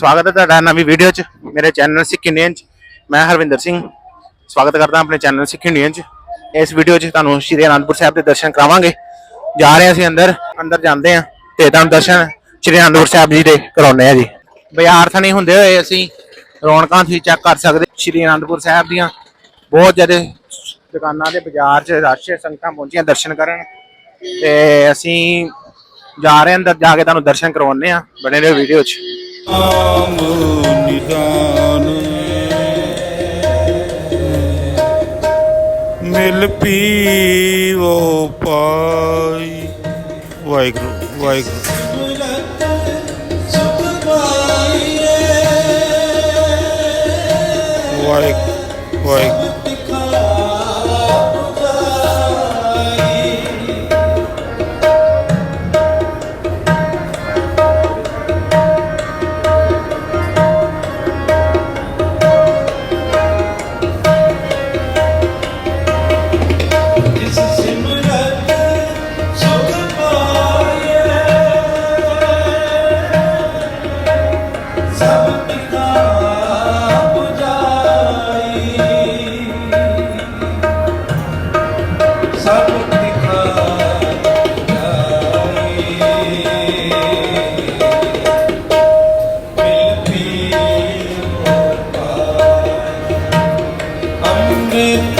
ਸਵਾਗਤ ਹੈ ਤੁਹਾਡਾ ਨਵੀਂ ਵੀਡੀਓ 'ਚ, ਮੇਰੇ ਚੈਨਲ ਸਿੱਖ ਇੰਡੀਅਨ 'ਚ। ਮੈਂ ਹਰਵਿੰਦਰ ਸਿੰਘ, ਸਵਾਗਤ ਕਰਦਾ ਆਪਣੇ ਚੈਨਲ ਸਿੱਖ ਇੰਡੀਅਨ 'ਚ। ਇਸ ਵੀਡੀਓ 'ਚ ਤੁਹਾਨੂੰ ਸ਼੍ਰੀ ਅਨੰਦਪੁਰ ਸਾਹਿਬ ਦੇ ਦਰਸ਼ਨ ਕਰਾਵਾਂਗੇ। ਜਾ ਰਹੇ ਹਾਂ ਅਸੀਂ ਅੰਦਰ ਅੰਦਰ ਜਾਂਦੇ ਹਾਂ ਤੇ ਤੁਹਾਨੂੰ ਦਰਸ਼ਨ ਸ਼੍ਰੀ ਅਨੰਦਪੁਰ ਸਾਹਿਬ ਜੀ ਦੇ ਕਰਾਉਣੇ ਆ ਜੀ। ਬਾਜ਼ਾਰ ਥਾਣੀ ਹੁੰਦੇ ਹੋਏ ਅਸੀਂ ਰੌਣਕਾਂ ਤੁਸੀਂ ਚੈੱਕ ਕਰ ਸਕਦੇ ਸ਼੍ਰੀ ਅਨੰਦਪੁਰ ਸਾਹਿਬ ਦੀਆਂ। ਬਹੁਤ ਜ਼ਿਆਦਾ ਦੁਕਾਨਾਂ ਦੇ ਬਾਜ਼ਾਰ 'ਚ ਰਸ਼ ਸੰਗਤਾਂ ਪਹੁੰਚੀਆਂ ਦਰਸ਼ਨ ਕਰਨ। ਤੇ ਅਸੀਂ ਜਾ ਰਹੇ ਹਾਂ ਅੰਦਰ, ਜਾ ਕੇ ਤੁਹਾਨੂੰ ਦਰਸ਼ਨ ਕਰਵਾਉਣੇ ਆ ਬਣੇ ਰਹੋ ਵੀਡੀਓ 'ਚ। ਨਾਮ ਨਿਦਾਨ ਮਿਲ ਪੀਵੋ ਪਾਈ। ਵਾਹਿਗੁਰੂ ਵਾਹਿਗੁਰੂ। ਵਾਹਿਗੁਰੂ ਵਾਹਿਗੁਰੂ। You.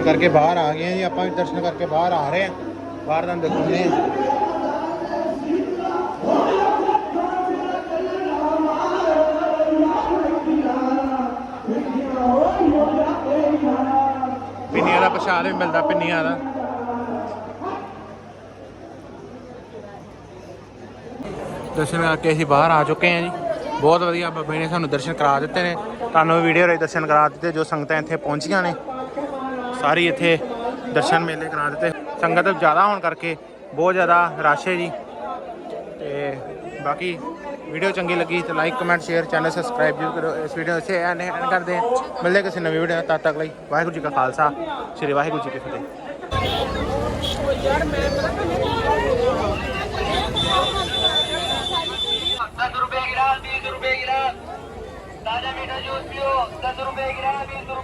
ਦਰਸ਼ਨ ਕਰਕੇ ਬਾਹਰ ਆ ਗਏ ਆ ਜੀ, ਆਪਾਂ ਵੀ ਦਰਸ਼ਨ ਕਰਕੇ ਬਾਹਰ ਆ ਰਹੇ ਆ। ਬਾਹਰ ਦਾ ਦਿਖਾਉਂਦੇ ਆ। ਪਿੰਨੀਆਂ ਦਾ ਪ੍ਰਸ਼ਾਦ ਵੀ ਮਿਲਦਾ, ਪਿੰਨੀਆਂ ਦਾ। ਦਰਸ਼ਨ ਕਰਕੇ ਅਸੀਂ ਬਾਹਰ ਆ ਚੁੱਕੇ ਹਾਂ ਜੀ। ਬਹੁਤ ਵਧੀਆ ਬਾਬੇ ਨੇ ਸਾਨੂੰ ਦਰਸ਼ਨ ਕਰਾ ਦਿੱਤੇ ਨੇ। ਤੁਹਾਨੂੰ ਵੀਡੀਓ ਰਾਹੀਂ ਦਰਸ਼ਨ ਕਰਾ ਦਿੱਤੇ, ਜੋ ਸੰਗਤਾਂ ਇੱਥੇ ਪਹੁੰਚੀਆਂ ਨੇ। ਸਾਰੀ ਇੱਥੇ ਦਰਸ਼ਨ ਮੇਲੇ ਕਰਾ ਦਿੱਤੇ। ਸੰਗਤ ਜ਼ਿਆਦਾ ਹੋਣ ਕਰਕੇ ਬਹੁਤ ਜ਼ਿਆਦਾ ਰਸ਼ ਹੈ ਜੀ। ਤੇ ਬਾਕੀ ਵੀਡੀਓ ਚੰਗੀ ਲੱਗੀ ਤਾਂ like comment share channel subscribe ਜਰੂਰ ਕਰੋ ਇਸ ਵੀਡੀਓ ਨੂੰ ਸ਼ੇਅਰ ਐਂਡ ਕਰਦੇ ਹਾਂ। ਮਿਲਦੇ ਕਿਸੇ ਨਵੀਂ ਵੀਡੀਓ ਤਦ ਤੱਕ ਲਈ ਵਾਹਿਗੁਰੂ ਜੀ ਕਾ ਖਾਲਸਾ। ਸ੍ਰੀ ਵਾਹਿਗੁਰੂ ਜੀ ਕੀ ਫਤਿਹ। 10 ਰੁਪਏ ਗਿਰਾ 20 ਰੁਪਏ ਗਿਰਾ ਤਾਜ਼ਾ ਮੀਠਾ ਜੂਸ ਪੀਓ 10 ਰੁਪਏ ਗਿਰਾ 20 ਰੁਪਏ